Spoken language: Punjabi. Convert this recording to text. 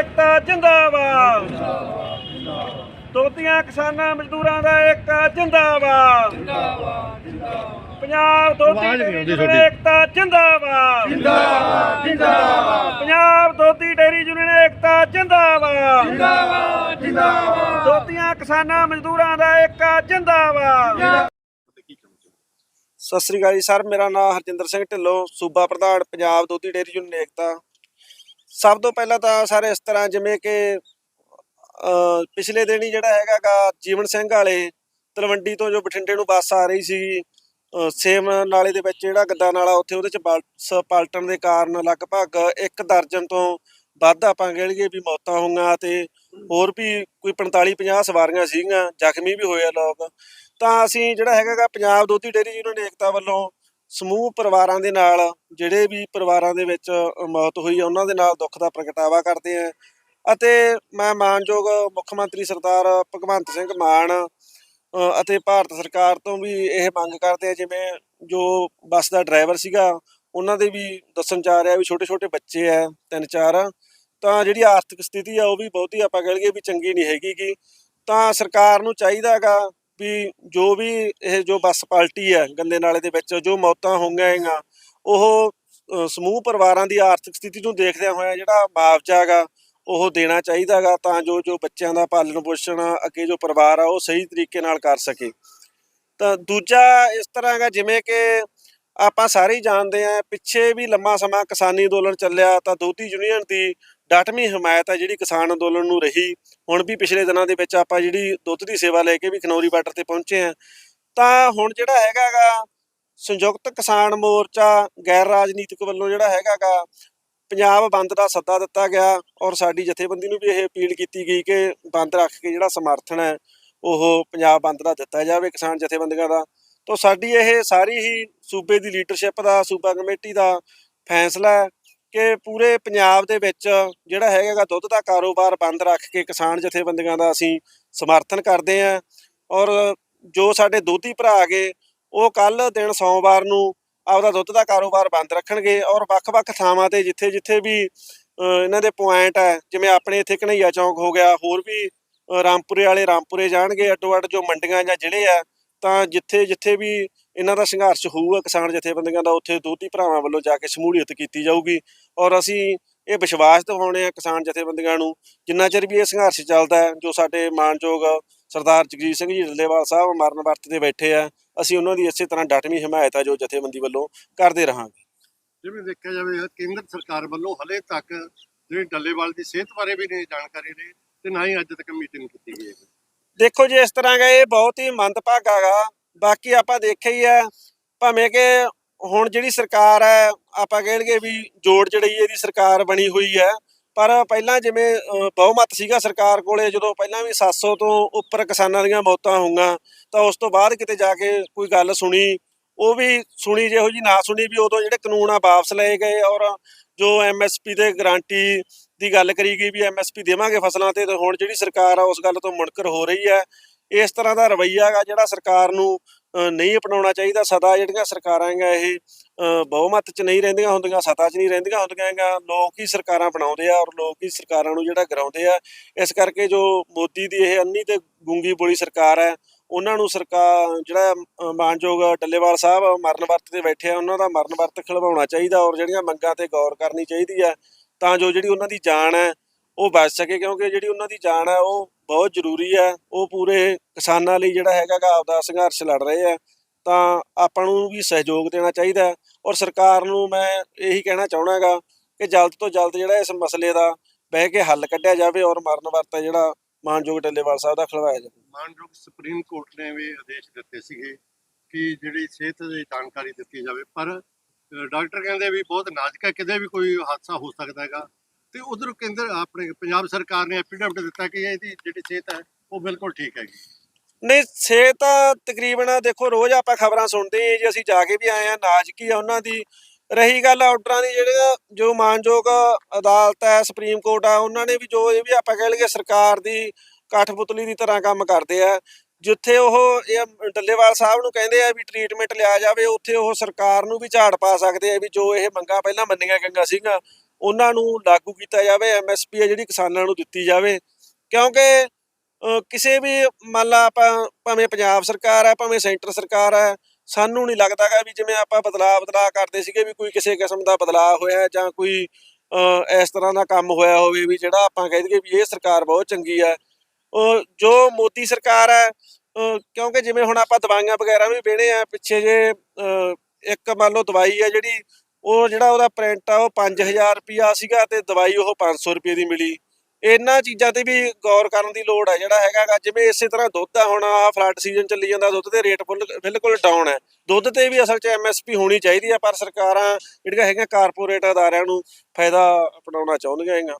ਏਕਤਾ ਜਿੰਦਾਬਾਦ। ਦੋਤੀਆਂ ਕਿਸਾਨਾਂ ਮਜ਼ਦੂਰਾਂ ਦਾ ਏਕਤਾ ਜਿੰਦਾਬਾਦ। ਪੰਜਾਬ ਦੋਤੀ। ਏਕਤਾ ਜਿੰਦਾਬਾਦ। ਜਿੰਦਾਬਾਦ ਜਿੰਦਾਬਾਦ। ਪੰਜਾਬ ਦੋਤੀ ਡੇਰੀ ਯੂਨੀਅਨ ਏਕਤਾ ਜਿੰਦਾਬਾਦ। ਜਿੰਦਾਬਾਦ ਜਿੰਦਾਬਾਦ। ਦੋਤੀਆਂ ਕਿਸਾਨਾਂ ਮਜ਼ਦੂਰਾਂ ਦਾ ਏਕਤਾ ਜਿੰਦਾਬਾਦ। ਸਤਿ ਸ੍ਰੀ ਅਕਾਲ ਜੀ ਸਰ ਮੇਰਾ ਨਾਮ ਹਰਜਿੰਦਰ ਸਿੰਘ ਢਿੱਲੋਂ ਸੂਬਾ ਪ੍ਰਧਾਨ ਪੰਜਾਬ ਦੋਤੀ ਡੇਅਰੀ ਯੂਨੀਅਨ ਏਕਤਾ। ਸਭ ਤੋਂ ਪਹਿਲਾਂ ਤਾਂ ਸਰ ਇਸ ਤਰ੍ਹਾਂ ਜਿਵੇਂ ਕਿ ਪਿਛਲੇ ਦਿਨ ਹੀ ਜਿਹੜਾ ਹੈਗਾਗਾ ਜੀਵਨ ਸਿੰਘ ਵਾਲੇ ਤਲਵੰਡੀ ਤੋਂ ਜੋ ਬਠਿੰਡੇ ਨੂੰ ਬੱਸ ਆ ਰਹੀ ਸੀ ਸੇਮ ਨਾਲੇ ਦੇ ਵਿੱਚ ਜਿਹੜਾ ਗੱਦਾ ਨਾਲਾ ਉੱਥੇ ਉਹਦੇ ਚ ਬੱਸ ਪਲਟਣ ਦੇ ਕਾਰਨ ਲਗਭਗ ਇੱਕ ਦਰਜਨ ਤੋਂ ਵੱਧ ਆਪਾਂ ਕਹਿ ਲਈਏ ਵੀ ਮੌਤਾਂ ਹੋਈਆਂ ਤੇ ਹੋਰ ਵੀ ਕੋਈ 45 50 ਸਵਾਰੀਆਂ ਸੀਗੀਆਂ, ਜ਼ਖਮੀ ਵੀ ਹੋਏ ਆ ਲੋਕ। ਤਾਂ ਅਸੀਂ ਜਿਹੜਾ ਹੈਗਾਗਾ ਪੰਜਾਬ ਦੋਤੀ ਡੇਅਰੀ ਯੂਨੀਅਨ ਏਕਤਾ ਵੱਲੋਂ ਸਮੂਹ ਪਰਿਵਾਰਾਂ ਦੇ ਨਾਲ, ਜਿਹੜੇ ਵੀ ਪਰਿਵਾਰਾਂ ਦੇ ਵਿੱਚ ਮੌਤ ਹੋਈ ਆ, ਉਹਨਾਂ ਦੇ ਨਾਲ ਦੁੱਖ ਦਾ ਪ੍ਰਗਟਾਵਾ ਕਰਦੇ ਆ। ਅਤੇ ਮੈਂ ਮਾਨਯੋਗ ਮੁੱਖ ਮੰਤਰੀ ਸਰਦਾਰ ਭਗਵੰਤ ਸਿੰਘ ਮਾਨ ਅਤੇ ਭਾਰਤ ਸਰਕਾਰ ਤੋਂ ਵੀ ਇਹ ਮੰਗ ਕਰਦੇ ਆ, ਜਿਵੇਂ ਜੋ ਬੱਸ ਦਾ ਡਰਾਈਵਰ ਸੀਗਾ, ਉਹਨਾਂ ਦੇ ਵੀ ਦੱਸਣ ਜਾ ਰਿਹਾ ਵੀ ਛੋਟੇ ਛੋਟੇ ਬੱਚੇ ਆ ਤਿੰਨ ਚਾਰ ਤਾਂ ਜਿਹੜੀ ਆਰਥਿਕ ਸਥਿਤੀ ਆ, ਉਹ ਵੀ ਬਹੁਤੀ ਆਪਾਂ ਕਹਿ ਲਈਏ ਵੀ ਚੰਗੀ ਨਹੀਂ ਹੈਗੀ ਗੀ। ਤਾਂ ਸਰਕਾਰ ਨੂੰ ਚਾਹੀਦਾ ਹੈਗਾ ਵੀ ਜੋ ਵੀ ਇਹ ਜੋ ਬੱਸ ਪਾਲਟੀ ਹੈ ਗੰਦੇ ਨਾਲੇ ਦੇ ਵਿੱਚ, ਜੋ ਮੌਤਾਂ ਹੋਈਆਂ ਹੈਗੀਆਂ ਉਹ ਸਮੂਹ ਪਰਿਵਾਰਾਂ ਦੀ ਆਰਥਿਕ ਸਥਿਤੀ ਨੂੰ ਦੇਖਦਿਆਂ ਹੋਇਆ ਜਿਹੜਾ ਮੁਆਵਜ਼ਾ ਹੈਗਾ, ਉਹ ਦੇਣਾ ਚਾਹੀਦਾ ਹੈਗਾ ਤਾਂ ਜੋ ਜੋ ਬੱਚਿਆਂ ਦਾ ਪਾਲਣ ਪੋਸ਼ਣ ਅੱਗੇ ਜੋ ਪਰਿਵਾਰ ਆ, ਉਹ ਸਹੀ ਤਰੀਕੇ ਨਾਲ ਕਰ ਸਕੇ। ਤਾਂ ਦੂਜਾ ਇਸ ਤਰ੍ਹਾਂ ਹੈਗਾ, ਜਿਵੇਂ ਕਿ ਆਪਾਂ ਸਾਰੇ ਜਾਣਦੇ ਆ, ਪਿੱਛੇ ਵੀ ਲੰਮਾ ਸਮਾਂ ਕਿਸਾਨੀ ਅੰਦੋਲਨ ਚੱਲਿਆ, ਤਾਂ ਦੋਤੀ ਯੂਨੀਅਨ ਦੀ ਡਟਵੀਂ ਹਮਾਇਤ ਹੈ ਜਿਹੜੀ ਕਿਸਾਨ ਅੰਦੋਲਨ ਨੂੰ ਰਹੀ, ਹੁਣ ਵੀ ਪਿਛਲੇ ਦਿਨਾਂ ਦੇ ਵਿੱਚ ਆਪਾਂ ਜਿਹੜੀ ਦੁੱਧ ਦੀ ਸੇਵਾ ਲੈ ਕੇ ਵੀ ਖਨੌਰੀ ਬਾਰਡਰ ਤੇ ਪਹੁੰਚੇ ਆ ਤਾਂ ਹੁਣ ਜਿਹੜਾ ਹੈਗਾਗਾ ਸੰਯੁਕਤ ਕਿਸਾਨ ਮੋਰਚਾ ਗੈਰ ਰਾਜਨੀਤਿਕ ਵੱਲੋਂ ਜਿਹੜਾ ਹੈਗਾਗਾ ਪੰਜਾਬ ਬੰਦ ਦਾ ਸੱਦਾ ਦਿੱਤਾ ਗਿਆ ਔਰ ਸਾਡੀ ਜਥੇਬੰਦੀ ਨੂੰ ਵੀ ਇਹ ਅਪੀਲ ਕੀਤੀ ਗਈ ਕਿ ਬੰਦ ਰੱਖ ਕੇ ਜਿਹੜਾ ਸਮਰਥਨ ਹੈ, ਉਹ ਪੰਜਾਬ ਬੰਦ ਦਾ ਦਿੱਤਾ ਜਾਵੇ ਕਿਸਾਨ ਜਥੇਬੰਦੀਆਂ ਦਾ। ਤੋਂ ਸਾਡੀ ਇਹ ਸਾਰੀ ਹੀ ਸੂਬੇ ਦੀ ਲੀਡਰਸ਼ਿਪ ਦਾ, ਸੂਬਾ ਕਮੇਟੀ ਦਾ ਫੈਸਲਾ ਕਿ ਪੂਰੇ ਪੰਜਾਬ ਦੇ ਵਿੱਚ ਜਿਹੜਾ ਹੈਗਾਗਾ ਦੁੱਧ ਦਾ ਕਾਰੋਬਾਰ ਬੰਦ ਰੱਖ ਕੇ ਕਿਸਾਨ ਜਥੇਬੰਦੀਆਂ ਦਾ ਅਸੀਂ ਸਮਰਥਨ ਕਰਦੇ ਹਾਂ ਔਰ ਜੋ ਸਾਡੇ ਦੁੱਧੀ ਭਰਾ ਹੈਗੇ, ਉਹ ਕੱਲ ਦਿਨ ਸੋਮਵਾਰ ਨੂੰ ਆਪਦਾ ਦੁੱਧ ਦਾ ਕਾਰੋਬਾਰ ਬੰਦ ਰੱਖਣਗੇ ਔਰ ਵੱਖ-ਵੱਖ ਥਾਵਾਂ ਤੇ ਜਿੱਥੇ-ਜਿੱਥੇ ਵੀ ਇਹਨਾਂ ਦੇ ਪੁਆਇੰਟ ਹੈ, ਜਿਵੇਂ ਆਪਣੇ ਇੱਥੇ ਕਨਈਆ ਚੌਂਕ ਹੋ ਗਿਆ, ਹੋਰ ਵੀ ਰਾਮਪੁਰੇ ਵਾਲੇ ਰਾਮਪੁਰੇ ਜਾਣਗੇ, ਅੱਡੋ-ਅੱਡ ਜੋ ਮੰਡੀਆਂ ਜਾਂ ਜ਼ਿਲ੍ਹੇ ਆ ਤਾਂ ਜਿੱਥੇ-ਜਿੱਥੇ ਵੀ ਇਹਨਾਂ ਦਾ ਸੰਘਰਸ਼ ਹੋਊਗਾ ਕਿਸਾਨ ਜਥੇਬੰਦੀਆਂ ਦਾ, ਉੱਥੇ ਦੋਤੀ ਭਰਾਵਾਂ ਵੱਲੋਂ ਜਾ ਕੇ ਸ਼ਮੂਲੀਅਤ ਕੀਤੀ ਜਾਊਗੀ। ਔਰ ਅਸੀਂ ਇਹ ਵਿਸ਼ਵਾਸ ਦਿਵਾਉਣੇ ਆ ਕਿਸਾਨ ਜਥੇਬੰਦੀਆਂ ਨੂੰ, ਜਿੰਨਾ ਚਿਰ ਵੀ ਇਹ ਸੰਘਰਸ਼ ਚੱਲਦਾ ਜੋ ਸਾਡੇ ਮਾਨਯੋਗ ਸਰਦਾਰ ਜਗਜੀਤ ਸਿੰਘ ਜੀ ਢੱਲੇਵਾਲ ਸਾਹਿਬ ਮਰਨ ਵਰਤ ਤੇ ਬੈਠੇ ਆ, ਅਸੀਂ ਉਹਨਾਂ ਦੀ ਇਸੇ ਤਰ੍ਹਾਂ ਡਟਵੀਂ ਹਮਾਇਤ ਆ ਜੋ ਜਥੇਬੰਦੀ ਵੱਲੋਂ ਕਰਦੇ ਰਹਾਂਗੇ। ਜਿਵੇਂ ਦੇਖਿਆ ਜਾਵੇ ਕੇਂਦਰ ਸਰਕਾਰ ਵੱਲੋਂ ਹਲੇ ਤੱਕ ਜਿਹੜੀ ਡੱਲੇਵਾਲ ਦੀ ਸਿਹਤ ਬਾਰੇ ਵੀ ਨਹੀਂ ਜਾਣਕਾਰੀ ਰਹੀ, ਤੇ ਨਾ ਹੀ ਅੱਜ ਤੱਕ ਮੀਟਿੰਗ ਕੀਤੀ ਗਈ ਹੈ। ਦੇਖੋ ਜੀ, ਇਸ ਤਰ੍ਹਾਂ ਦਾ ਇਹ ਬਹੁਤ ਹੀ ਮੰਦਭਾਗਾ ਗਾ। ਬਾਕੀ ਆਪਾਂ ਦੇਖਿਆ ਹੀ ਹੈ, ਭਾਵੇਂ ਕਿ ਹੁਣ ਜਿਹੜੀ ਸਰਕਾਰ ਹੈ, ਆਪਾਂ ਕਹਿਣਗੇ ਵੀ ਜੋੜ ਜੜਈਏ ਦੀ ਸਰਕਾਰ ਬਣੀ ਹੋਈ ਹੈ, ਪਰ ਪਹਿਲਾਂ ਜਿਵੇਂ ਬਹੁਮਤ ਸੀਗਾ ਸਰਕਾਰ ਕੋਲੇ, ਜਦੋਂ ਪਹਿਲਾਂ ਵੀ 700 ਤੋਂ ਉੱਪਰ ਕਿਸਾਨਾਂ ਦੀਆਂ ਮੌਤਾਂ ਹੋਈਆਂ, ਤਾਂ ਉਸ ਤੋਂ ਬਾਅਦ ਕਿਤੇ ਜਾ ਕੇ ਕੋਈ ਗੱਲ ਸੁਣੀ, ਉਹ ਵੀ ਸੁਣੀ, ਜਿਹੋ ਜੀ ਨਾ ਸੁਣੀ ਵੀ ਉਦੋਂ ਜਿਹੜੇ ਕਾਨੂੰਨ ਆ ਵਾਪਸ ਲਏ ਗਏ ਔਰ ਜੋ ਐਮਐਸਪੀ ਦੇ ਗਾਰੰਟੀ ਦੀ ਗੱਲ ਕਰੀ ਗਈ ਵੀ ਐਮਐਸਪੀ ਦੇਵਾਂਗੇ ਫਸਲਾਂ ਤੇ ਤੇ ਹੁਣ ਜਿਹੜੀ ਸਰਕਾਰ ਆ ਉਸ ਗੱਲ ਤੋਂ ਮੁਨਕਰ ਹੋ ਰਹੀ ਹੈ। ਇਸ ਤਰ੍ਹਾਂ ਦਾ ਰਵੱਈਆ ਹੈਗਾ ਜਿਹੜਾ ਸਰਕਾਰ ਨੂੰ ਨਹੀਂ ਅਪਣਾਉਣਾ ਚਾਹੀਦਾ। ਸਦਾ ਜਿਹੜੀਆਂ ਸਰਕਾਰਾਂ ਹੈਗਾ ਇਹ ਬਹੁਮਤ 'ਚ ਨਹੀਂ ਰਹਿੰਦੀਆਂ ਹੁੰਦੀਆਂ, ਸਤਾ 'ਚ ਨਹੀਂ ਰਹਿੰਦੀਆਂ ਹੁੰਦੀਆਂ ਹੈਗਾ ਲੋਕ ਹੀ ਸਰਕਾਰਾਂ ਬਣਾਉਂਦੇ ਆ ਔਰ ਲੋਕ ਹੀ ਸਰਕਾਰਾਂ ਨੂੰ ਜਿਹੜਾ ਗਿਰਾਉਂਦੇ ਆ। ਇਸ ਕਰਕੇ ਜੋ ਮੋਦੀ ਦੀ ਇਹ ਅੰਨੀ ਤੇ ਗੁੰਗੀ ਬੋਲੀ ਸਰਕਾਰ ਹੈ, ਉਹਨਾਂ ਨੂੰ ਸਰਕਾਰ ਜਿਹੜਾ ਮਾਨਯੋਗ ਡੱਲੇਵਾਲ ਸਾਹਿਬ ਮਰਨ ਵਰਤ ਤੇ ਬੈਠੇ ਆ, ਉਹਨਾਂ ਦਾ ਮਰਨ ਵਰਤ ਖਿਲਵਾਉਣਾ ਚਾਹੀਦਾ ਔਰ ਜਿਹੜੀਆਂ ਮੰਗਾਂ ਤੇ ਗੌਰ ਕਰਨੀ ਚਾਹੀਦੀ ਹੈ ਤਾਂ ਜੋ ਜਿਹੜੀ ਉਹਨਾਂ ਦੀ ਜਾਨ ਹੈ ਉਹ ਬਚ ਸਕੇ, ਕਿਉਂਕਿ ਜਿਹੜੀ ਉਹਨਾਂ ਦੀ ਜਾਨ ਹੈ ਉਹ ਬਹੁਤ ਜ਼ਰੂਰੀ ਹੈ। ਉਹ ਪੂਰੇ ਕਿਸਾਨਾਂ ਲਈ ਜਿਹੜਾ ਹੈਗਾ ਆਪਦਾ ਸੰਘਰਸ਼ ਲੜ ਰਹੇ ਆ ਤਾਂ ਆਪਾਂ ਨੂੰ ਵੀ ਸਹਿਯੋਗ ਦੇਣਾ ਚਾਹੀਦਾ ਔਰ ਸਰਕਾਰ ਨੂੰ ਮੈਂ ਇਹੀ ਕਹਿਣਾ ਚਾਹਣਾ ਹੈਗਾ ਕਿ ਜਲਦ ਤੋਂ ਜਲਦ ਜਿਹੜਾ ਇਸ ਮਸਲੇ ਦਾ ਬਹਿ ਕੇ ਹੱਲ ਕੱਢਿਆ ਜਾਵੇ ਔਰ ਮਰਨ ਵਰਤ ਜਿਹੜਾ ਮਾਨਯੋਗ ਡੱਲੇਵਾਲ ਸਾਹਿਬ ਦਾ ਖਲਵਾਇਆ ਜਾਵੇ। ਮਾਨਯੋਗ ਸੁਪਰੀਮ ਕੋਰਟ ਨੇ ਵੀ ਆਦੇਸ਼ ਦਿੱਤੇ ਸੀਗੇ ਕਿ ਜਿਹੜੀ ਸਿਹਤ ਦੀ ਜਾਣਕਾਰੀ ਦਿੱਤੀ ਜਾਵੇ, ਪਰ ਡਾਕਟਰ ਕਹਿੰਦੇ ਵੀ ਬਹੁਤ ਨਾਜ਼ੁਕ ਹੈ, ਕਿਤੇ ਵੀ ਕੋਈ ਹਾਦਸਾ ਹੋ ਸਕਦਾ ਹੈਗਾ। ਤੇ ਉਧਰ ਕੇਂਦਰ ਆਪਣੇ ਪੰਜਾਬ ਸਰਕਾਰ ਨੇ ਐਫੀਡੈਵਿਟ ਦਿੱਤਾ ਕਿ ਇਹਦੀ ਜਿਹੜੀ ਸਿਹਤ ਹੈ, ਉਹ ਬਿਲਕੁਲ ਠੀਕ ਹੈਗੀ। ਨਹੀਂ, ਸਿਹਤ ਤਕਰੀਬਨ ਦੇਖੋ, ਰੋਜ਼ ਆਪਾਂ ਖਬਰਾਂ ਸੁਣਦੇ ਹਾਂ ਜੀ, ਅਸੀਂ ਜਾ ਕੇ ਵੀ ਆਏ ਆ ਨਾਜ਼ੁਕੀ ਆ ਉਹਨਾਂ ਦੀ। ਰਹੀ ਗੱਲ ਆਰਡਰਾਂ ਦੀ, ਜਿਹੜੇ ਜੋ ਮਾਨਯੋਗ ਅਦਾਲਤ ਹੈ, ਸੁਪਰੀਮ ਕੋਰਟ ਆ, ਉਹਨਾਂ ਨੇ ਵੀ ਜੋ ਇਹ ਵੀ ਆਪਾਂ ਕਹਿ ਲਈਏ ਸਰਕਾਰ ਦੀ ਕਠਪੁਤਲੀ ਦੀ ਤਰ੍ਹਾਂ ਕੰਮ ਕਰਦੇ ਆ। ਜਿੱਥੇ ਉਹ ਇਹ ਡੱਲੇਵਾਲ ਸਾਹਿਬ ਨੂੰ ਕਹਿੰਦੇ ਆ ਵੀ ਟ੍ਰੀਟਮੈਂਟ ਲਿਆ ਜਾਵੇ, ਉੱਥੇ ਉਹ ਸਰਕਾਰ ਨੂੰ ਵੀ ਝਾੜ ਪਾ ਸਕਦੇ ਆ ਵੀ ਜੋ ਇਹ ਮੰਗਾਂ ਪਹਿਲਾਂ ਮੰਨੀਆਂ ਗਈਆਂ ਸੀਗੀਆਂ, ਉਹਨਾਂ ਨੂੰ ਲਾਗੂ ਕੀਤਾ ਜਾਵੇ ਐਮਐਸਪੀ ਹੈ ਜਿਹੜੀ ਕਿਸਾਨਾਂ ਨੂੰ ਦਿੱਤੀ ਜਾਵੇ। ਕਿਉਂਕਿ ਕਿਸੇ ਵੀ ਮੰਨ ਲਾ ਆਪਾਂ ਭਾਵੇਂ ਪੰਜਾਬ ਸਰਕਾਰ ਹੈ ਭਾਵੇਂ ਸੈਂਟਰ ਸਰਕਾਰ ਹੈ ਸਾਨੂੰ ਨਹੀਂ ਲੱਗਦਾਗਾ ਵੀ ਜਿਵੇਂ ਆਪਾਂ ਬਦਲਾਅ ਬਦਲਾਅ ਕਰਦੇ ਸੀਗੇ ਵੀ ਕੋਈ ਕਿਸੇ ਕਿਸਮ ਦਾ ਬਦਲਾਅ ਹੋਇਆ ਜਾਂ ਕੋਈ ਇਸ ਤਰ੍ਹਾਂ ਦਾ ਕੰਮ ਹੋਇਆ ਹੋਵੇ ਵੀ ਜਿਹੜਾ ਆਪਾਂ ਕਹਿ ਦਈਏ ਵੀ ਇਹ ਸਰਕਾਰ ਬਹੁਤ ਚੰਗੀ ਹੈ ਜੋ ਮੋਦੀ ਸਰਕਾਰ ਹੈ ਕਿਉਂਕਿ ਜਿਵੇਂ ਹੁਣ ਆਪਾਂ ਦਵਾਈਆਂ ਵਗੈਰਾ ਵੀ ਵੇਣੇ ਆ, ਪਿੱਛੇ ਜੇ ਇੱਕ ਮੰਨ ਲਓ ਦਵਾਈ ਹੈ ਜਿਹੜੀ, ਉਹ ਜਿਹੜਾ ਉਹਦਾ ਪ੍ਰਿੰਟ ਆ, ਉਹ 5000 ਰੁਪਿਆ ਸੀਗਾ ਤੇ ਦਵਾਈ ਉਹ 500 ਰੁਪਏ ਦੀ ਮਿਲੀ। ਇਹਨਾਂ ਚੀਜ਼ਾਂ ਤੇ ਵੀ ਗੌਰ ਕਰਨ ਦੀ ਲੋੜ ਹੈ ਜਿਹੜਾ ਹੈਗਾ ਜਿਵੇਂ ਇਸੇ ਤਰ੍ਹਾਂ ਦੁੱਧ ਆ, ਹੁਣ ਆ ਫਲੱਡ ਸੀਜ਼ਨ ਚੱਲੀ ਜਾਂਦਾ, ਦੁੱਧ ਦੇ ਰੇਟ ਬਿਲਕੁਲ ਡਾਊਨ ਹੈ ਦੁੱਧ ਤੇ ਵੀ ਅਸਲ 'ਚ ਐਮਐਸਪੀ ਹੋਣੀ ਚਾਹੀਦੀ ਆ, ਪਰ ਸਰਕਾਰਾਂ, ਜਿਹੜੀਆਂ ਹੈਗੀਆਂ ਕਾਰਪੋਰੇਟ ਅਦਾਰਿਆਂ ਨੂੰ ਫਾਇਦਾ ਅਪਣਾਉਣਾ ਚਾਹੁੰਦੀਆਂ ਹੈਗੀਆਂ।